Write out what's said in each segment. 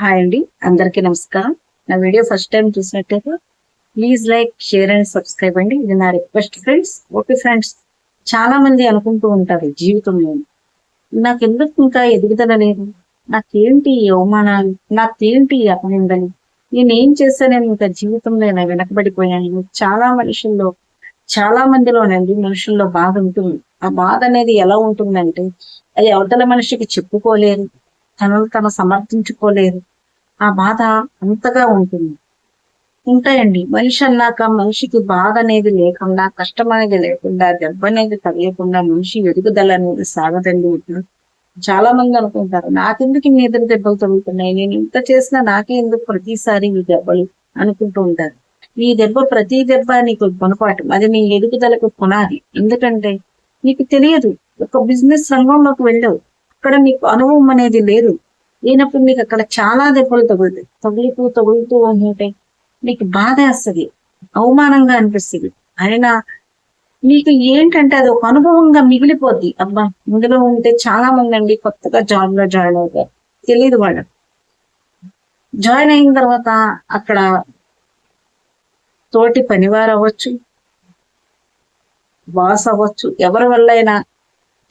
Hi అండి అందరికీ నమస్కారం. నా వీడియో ఫస్ట్ టైం చూసినట్టయితే please like share and subscribe అండి. ఇది నా రిక్వెస్ట్ ఫ్రెండ్స్. ఓకే ఫ్రెండ్స్ చాలా మంది అనుకుంటూ ఉంటారు జీవితంలో. నాకు ఎందుకు ఇంకా ఎదుగుదల లేదు? నాకేంటి అవమానాలు? నాకేంటి ఈ అపనిందలు నేను ఏం చేశానని ఇంకా జీవితంలో నేను వెనకబడిపోయాను. చాలా మనుషుల్లో చాలా మందిలోనండి మనుషుల్లో బాధ ఉంటుంది. ఆ బాధ అనేది ఎలా ఉంటుందంటే అది అవతల మనిషికి చెప్పుకోలేరు. తనను తను సమర్థించుకోలేరు ఆ బాధ అంతగా ఉంటుంది. ఉంటాయండి. మనిషి అన్నాక మనిషికి బాధ అనేది లేకుండా కష్టం అనేది లేకుండా దెబ్బ అనేది తగలకుండా మనిషి ఎదుగుదల అనేది సాగదండి. ఇప్పుడు చాలా మంది అనుకుంటారు నాకెందుకు ఇన్ని ఎదురు దెబ్బలు తగులుతున్నాయి? నేను ఇంత చేసినా నాకే ఎందుకు ప్రతిసారి ఈ దెబ్బలు? అనుకుంటూ ఉంటారు. ఈ దెబ్బ ప్రతి దెబ్బ నీకు పొనపాటు అది నీ ఎదుగుదలకు పునాది. ఎందుకంటే నీకు తెలియదు ఒక బిజినెస్ రంగంలోకి వెళ్ళావు. అక్కడ నీకు అనుభవం అనేది లేదు. లేనప్పుడు నీకు అక్కడ చాలా దెబ్బలు తగులుతాయి. తగులుతూ తగులుతూ ఉంటే నీకు బాధ వేస్తుంది. అవమానంగా అనిపిస్తుంది. అయినా నీకు ఏంటంటే అది ఒక అనుభవంగా మిగిలిపోద్ది. అబ్బా ఇందులో ఉంటే చాలా మంది అండి కొత్తగా జాబ్లో జాయిన్ అవుతారు తెలియదు వాళ్ళకి. జాయిన్ అయిన తర్వాత అక్కడ తోటి పనివారు అవ్వచ్చు బాస్ అవ్వచ్చు ఎవరి వల్ల అయినా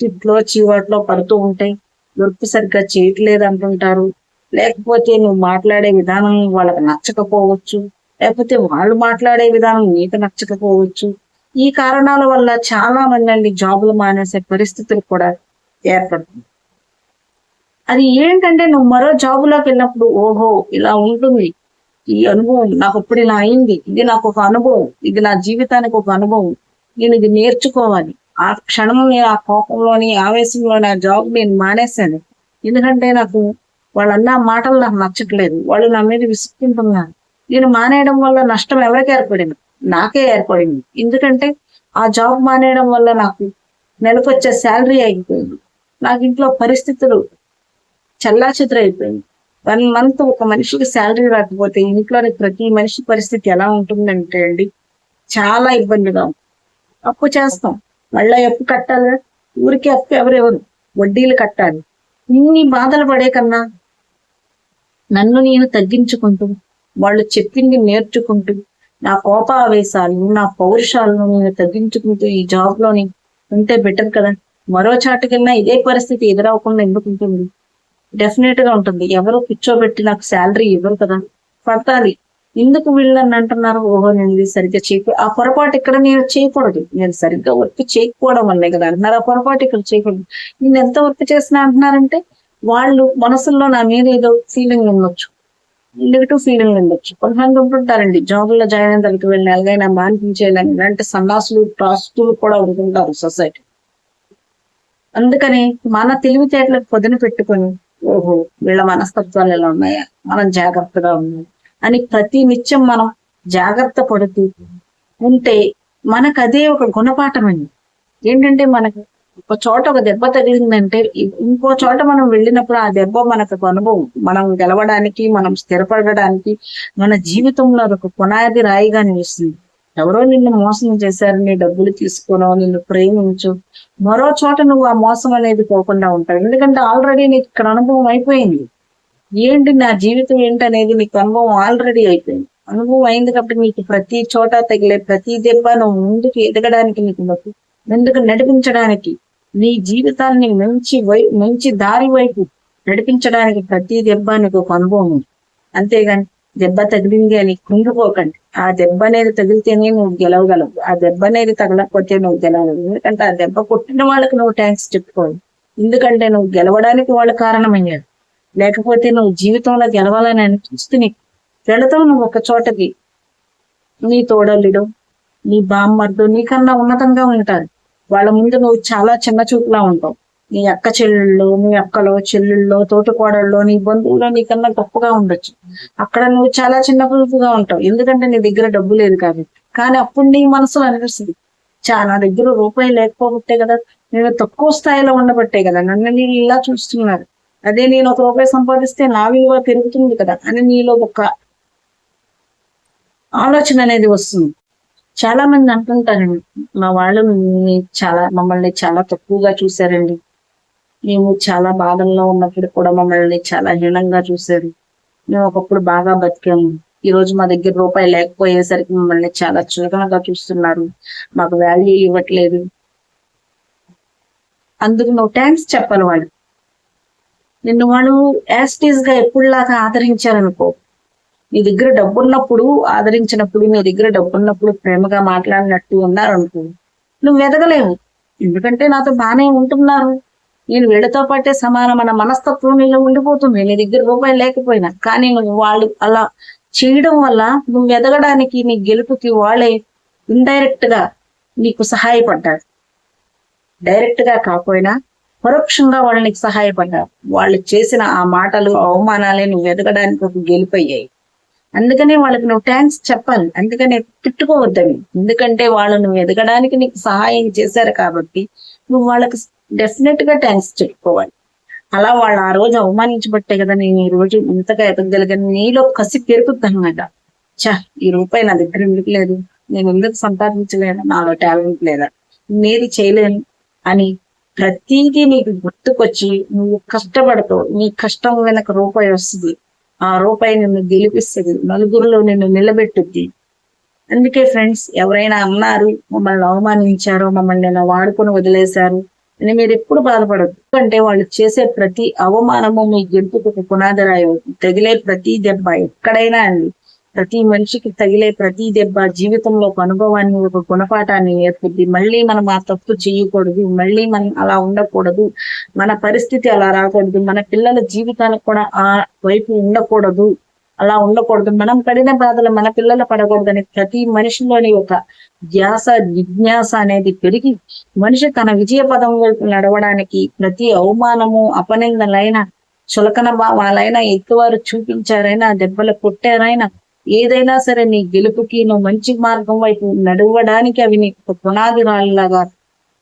తిట్లో చీవాట్లో పడుతూ ఉంటాయి వర్క్ సరిగ్గా చేయట్లేదు అంటుంటారు లేకపోతే నువ్వు మాట్లాడే విధానం వాళ్ళకి నచ్చకపోవచ్చు. లేకపోతే వాళ్ళు మాట్లాడే విధానం నీకు నచ్చకపోవచ్చు. ఈ కారణాల వల్ల చాలా మంది అండి జాబులు మానేసే పరిస్థితులు కూడా ఏర్పడుతుంది అది ఏంటంటే నువ్వు మరో జాబులోకి వెళ్ళినప్పుడు ఓహో ఇలా ఉంటుంది. ఈ అనుభవం నాకు ఇప్పుడు ఇలా అయింది. ఇది నాకు ఒక అనుభవం. ఇది నా జీవితానికి ఒక అనుభవం. నేను ఇది నేర్చుకోవాలి. ఆ క్షణం నేను ఆ కోపంలోని ఆవేశంలోని ఆ జాబ్ నేను మానేశాను. ఎందుకంటే నాకు వాళ్ళన్న మాటలు నాకు నచ్చట్లేదు. వాళ్ళు నా మీద విసుక్కుంటున్నారు. నేను మానేయడం వల్ల నష్టం ఎవరికి ఏర్పడింది? నాకే ఏర్పడింది. ఎందుకంటే ఆ జాబ్ మానేయడం వల్ల నాకు నెలకొచ్చే శాలరీ అయిపోయింది. నాకు ఇంట్లో పరిస్థితులు చల్లా అయిపోయింది వన్ మంత్ ఒక మనిషికి శాలరీ రాకపోతే ఇంట్లోని ప్రతి మనిషి పరిస్థితి ఎలా ఉంటుందంటే అండి చాలా ఇబ్బందిగా అప్పు చేస్తాం. మళ్ళీ అప్పు కట్టాలి? ఊరికి అప్పు ఎవరెవరు వడ్డీలు కట్టాలి. ఇన్ని బాధలు పడే కన్నా నన్ను నేను తగ్గించుకుంటూ వాళ్ళు చెప్పింది నేర్చుకుంటూ నా కోపావేశాలు నా పౌరుషాలను నేను తగ్గించుకుంటూ ఈ జాబ్లోని ఉంటే బెటర్ కదా. మరో చాటుకెళ్ళినా ఇదే పరిస్థితి ఎదురవకుండా ఎందుకుంటుంది డెఫినెట్గా ఉంటుంది. ఎవరు కూర్చోబెట్టి నాకు శాలరీ ఇవ్వరు కదా. పడతాలి ఎందుకు వీళ్ళని అంటున్నారు? ఓహో నేను ఇది సరిగ్గా చేయకూడదు ఆ పొరపాటు ఇక్కడ నేను చేయకూడదు. నేను సరిగ్గా వర్క్ చేయకపోవడం వల్లే కదా అంటున్నారు. ఆ పొరపాటు ఇక్కడ చేయకూడదు. నేను ఎంత వర్క్ చేసినా అంటున్నారంటే వాళ్ళు మనసుల్లో నా మీద ఏదో ఫీలింగ్ ఉండొచ్చు. నెగిటివ్ ఫీలింగ్ ఉండొచ్చు. కొంతమంది ఉంటుంటారండి. జాబుల్లో జాయిన్ అయిన తర్వాత వెళ్ళిన ఎలాగైనా మానిపించేయాలని ఇలాంటి సన్నాసులు ట్రాస్టులు కూడా ఉంటుంటారు సొసైటీ. అందుకని మన తెలివితేటలకు పొదిన పెట్టుకొని ఓహో వీళ్ళ మనస్తత్వాలు ఎలా ఉన్నాయా? మనం జాగ్రత్తగా ఉన్నాం అని ప్రతి నిత్యం మనం జాగ్రత్త పడుతూ ఉంటే మనకు అదే ఒక గుణపాఠం ఏంటంటే మనకు ఒక చోట ఒక దెబ్బ తగిలిందంటే ఇంకో చోట మనం వెళ్ళినప్పుడు ఆ దెబ్బ మనకు ఒక అనుభవం. మనం గెలవడానికి మనం స్థిరపడడానికి మన జీవితంలో ఒక పునాది రాయిగా నిలుస్తుంది. ఎవరో నిన్ను మోసం చేశారు నీ డబ్బులు తీసుకోనో నిన్ను ప్రేమించు మరో చోట నువ్వు ఆ మోసం అనేది పోకుండా ఉంటావు. ఎందుకంటే ఆల్రెడీ నీకు ఇక్కడ అనుభవం అయిపోయింది. ఏంటి నా జీవితం ఏంటనేది నీకు అనుభవం ఆల్రెడీ అయిపోయింది. అనుభవం అయింది కాబట్టి నీకు ప్రతి చోట తగిలే ప్రతి దెబ్బ నువ్వు ముందుకు ఎదగడానికి నీకు ముందుకు నడిపించడానికి నీ జీవితాన్ని మంచి వై మంచి దారి వైపు నడిపించడానికి ప్రతి దెబ్బ నీకు ఒక అనుభవం ఉంది. అంతేగాని దెబ్బ తగిలింది అని కుంగిపోకండి. ఆ దెబ్బ అనేది తగిలితేనే నువ్వు గెలవగలవు. ఆ దెబ్బ అనేది తగలకపోతే నువ్వు గెలవగలవు ఎందుకంటే ఆ దెబ్బ కొట్టిన వాళ్ళకి నువ్వు ట్యాంక్స్ చెప్పుకోవాలి. ఎందుకంటే నువ్వు గెలవడానికి వాళ్ళు కారణమయ్యారు. లేకపోతే నువ్వు జీవితంలో గెలవాలని అనిపిస్తే నీకు వెళతావు నువ్వు ఒక చోటకి. నీ తోడల్లుడు నీ బామ్మర్దు నీకన్నా ఉన్నతంగా ఉంటారు. వాళ్ళ ముందు నువ్వు చాలా చిన్న చూపులా ఉంటావు. నీ అక్క చెల్లెళ్ళు నీ అక్కలో చెల్లెళ్ళో తోటకోడల్లో నీ బంధువులు నీకన్నా గొప్పగా ఉండొచ్చు. అక్కడ నువ్వు చాలా చిన్న చూపుగా ఉంటావు. ఎందుకంటే నీ దగ్గర డబ్బు లేదు కాబట్టి. కానీ అప్పుడు నీ మనసులో అనిపిస్తుంది. చా నా దగ్గర రూపాయి లేకపోతే కదా నేను తక్కువ స్థాయిలో ఉండబట్టే కదా. నన్ను నేను ఇలా చూస్తున్నారు. అదే నేను ఒక రూపాయి సంపాదిస్తే నా విలువ పెరుగుతుంది కదా అని నీలో ఒక ఆలోచన అనేది వస్తుంది. చాలా మంది అంటుంటారండి మా వాళ్ళు చాలా మమ్మల్ని చాలా తక్కువగా చూశారండి. మేము చాలా బాధల్లో ఉన్నప్పుడు కూడా మమ్మల్ని చాలా హీనంగా చూశారు. మేము ఒకప్పుడు బాగా బతికాము. ఈ రోజు మా దగ్గర రూపాయి లేకపోయేసరికి మమ్మల్ని చాలా చులకనగా చూస్తున్నారు. మాకు వాల్యూ ఇవ్వట్లేదు. అందుకు నువ్వు థ్యాంక్స్ చెప్పాలి వాళ్ళు. నిన్ను వాళ్ళు యాస్టీస్గా ఎప్పుడులాగా ఆదరించారనుకో నీ దగ్గర డబ్బున్నప్పుడు ఆదరించినప్పుడు నీ దగ్గర డబ్బున్నప్పుడు ప్రేమగా మాట్లాడినట్టు ఉన్నారనుకో నువ్వు ఎదగలేవు ఎందుకంటే నాతో బాగానే ఉంటున్నారు. నేను వీళ్ళతో పాటే సమానమైన మనస్తత్వం నీలో ఉండిపోతుంది. నీ దగ్గర రూపాయి లేకపోయినా. కానీ నువ్వు వాళ్ళు అలా చేయడం వల్ల నువ్వు ఎదగడానికి నీ గెలుపుకి వాళ్ళే ఇండైరెక్ట్గా నీకు సహాయపడ్డారు. డైరెక్ట్గా కాకపోయినా పరోక్షంగా వాళ్ళు నీకు వాళ్ళు చేసిన ఆ మాటలు అవమానాలే నువ్వు ఎదగడానికి ఒక గెలుపయ్యాయి. అందుకనే వాళ్ళకి నువ్వు థ్యాంక్స్ చెప్పాలి. అందుకనే తిట్టుకోవద్దని. ఎందుకంటే వాళ్ళు నువ్వు ఎదగడానికి నీకు సహాయం చేశారు కాబట్టి నువ్వు వాళ్ళకి డెఫినెట్గా థ్యాంక్స్ చెప్పుకోవాలి. అలా వాళ్ళు ఆ రోజు అవమానించబట్టే కదా నేను ఈ రోజు ఇంతగా ఎదగలిగాను నీలో కసి పెరుగుతాను అనమాట చా ఈ రూపాయి నా దగ్గర ఎందుకు లేదు? నేను ఎందుకు సంపాదించలేను? నాలో టాలెంట్ లేదా? నేది చేయలేను? అని ప్రతిదీ నీకు గుర్తుకొచ్చి నువ్వు కష్టపడతావు. నీ కష్టం వెనక రూపాయి వస్తుంది. ఆ రూపాయి నిన్ను గెలిపిస్తుంది. నలుగురిలో నిన్ను నిలబెట్టుద్ది. అందుకే ఫ్రెండ్స్ ఎవరైనా అన్నారు మమ్మల్ని అవమానించారో మమ్మల్ని ఇలా వాడుకొని వదిలేశారు అని మీరు ఎప్పుడు బాధపడద్దు. అంటే వాళ్ళు చేసే ప్రతి అవమానము మీ గెలుపుకు ఒక పునాదిరాయి తగిలే ప్రతి దెబ్బ ఎక్కడైనా అండి. ప్రతి మనిషికి తగిలే ప్రతి దెబ్బ జీవితంలో ఒక అనుభవాన్ని ఒక గుణపాఠాన్ని నేర్పుద్ది మళ్ళీ మనం ఆ తప్పు చేయకూడదు. మళ్ళీ మనం అలా ఉండకూడదు. మన పరిస్థితి అలా రాకూడదు. మన పిల్లల జీవితానికి కూడా ఆ వైపు ఉండకూడదు. అలా ఉండకూడదు. మనం పడిన బాధలు మన పిల్లలు పడకూడదని ప్రతి మనిషిలోని ఒక ధ్యాస జిజ్ఞాస అనేది పెరిగి మనిషి తన విజయ పదం వైపు నడవడానికి ప్రతి అవమానము అపనిందలైన చులకన భావాలైనా ఎత్తువారు చూపించారైనా దెబ్బలు కొట్టారైనా ఏదైనా సరే నీ గెలుపుకి నువ్వు మంచి మార్గం వైపు నడవడానికి అవి నీకు పునాది రాళ్ళలాగా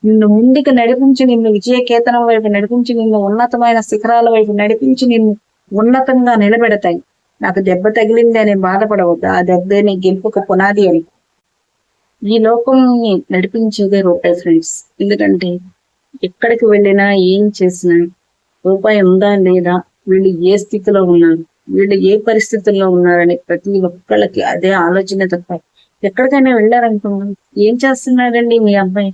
నిన్ను ముందుకు నడిపించి నిన్ను విజయకేతనం వైపు నడిపించి నిన్ను ఉన్నతమైన శిఖరాల వైపు నడిపించి నిన్ను ఉన్నతంగా నిలబెడతాయి. నాకు దెబ్బ తగిలింది అని బాధపడవద్దు. ఆ దెబ్బ నీ గెలుపుకు పునాది అని. ఈ లోకంని నడిపించేదే రూపాయి ఫ్రెండ్స్ ఎందుకంటే ఎక్కడికి వెళ్ళినా ఏం చేసినా రూపాయి ఉందా లేదా? వీళ్ళు ఏ స్థితిలో ఉన్నారు? వీళ్ళు ఏ పరిస్థితుల్లో ఉన్నారని ప్రతి ఒక్కళ్ళకి అదే ఆలోచన తప్ప ఎక్కడికైనా వెళ్ళారనుకున్నాం ఏం చేస్తున్నాడండి మీ అబ్బాయి?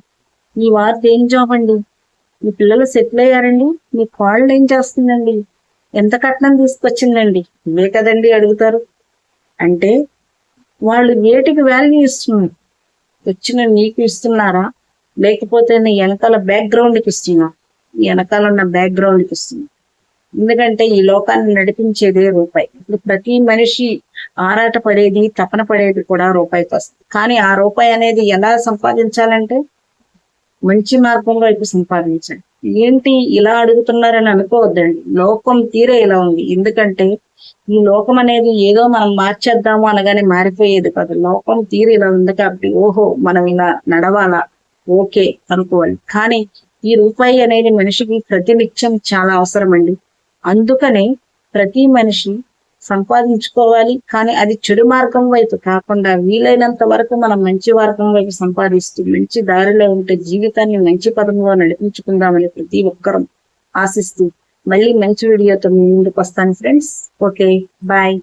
మీ వారిది ఏం జాబ్ అండి? మీ పిల్లలు సెటిల్ అయ్యారండి? మీ కాళ్ళు ఏం చేస్తుందండి? ఎంత కట్నం తీసుకొచ్చిందండి? ఇవే కదండి అడుగుతారు. అంటే వాళ్ళు వేటికి వాల్యూ ఇస్తున్నారు. వచ్చిన నీకు ఇస్తున్నారా? లేకపోతే నీ వెనకాల బ్యాక్గ్రౌండ్కి ఇస్తున్నా. వెనకాల ఉన్న బ్యాక్గ్రౌండ్కి ఇస్తున్నా. ఎందుకంటే ఈ లోకాన్ని నడిపించేదే రూపాయి. ఇప్పుడు ప్రతి మనిషి ఆరాట పడేది తపన పడేది కూడా రూపాయి వస్తుంది. కానీ ఆ రూపాయి అనేది ఎలా సంపాదించాలంటే మంచి మార్గంలో ఇప్పుడు సంపాదించండి ఏంటి ఇలా అడుగుతున్నారని అనుకోవద్దండి. లోకం తీరే ఇలా ఉంది. ఎందుకంటే ఈ లోకం అనేది ఏదో మనం మార్చేద్దాము అనగానే మారిపోయేది కాదు. లోకం తీరు ఇలా ఉంది కాబట్టి ఓహో మనం ఇలా నడవాలా? ఓకే అనుకోవాలి. కానీ ఈ రూపాయి అనేది మనిషికి ప్రతినిత్యం చాలా అవసరం అండి అందుకనే ప్రతి మనిషి సంపాదించుకోవాలి కానీ అది చెడు మార్గం వైపు కాకుండా వీలైనంత వరకు మనం మంచి మార్గం వైపు సంపాదిస్తూ మంచి దారిలో ఉంటే జీవితాన్ని మంచి పదంలో నడిపించుకుందామని ప్రతి ఒక్కరం ఆశిస్తూ మళ్ళీ మంచి వీడియోతో ముందుకు వస్తాను ఫ్రెండ్స్ ఓకే బాయ్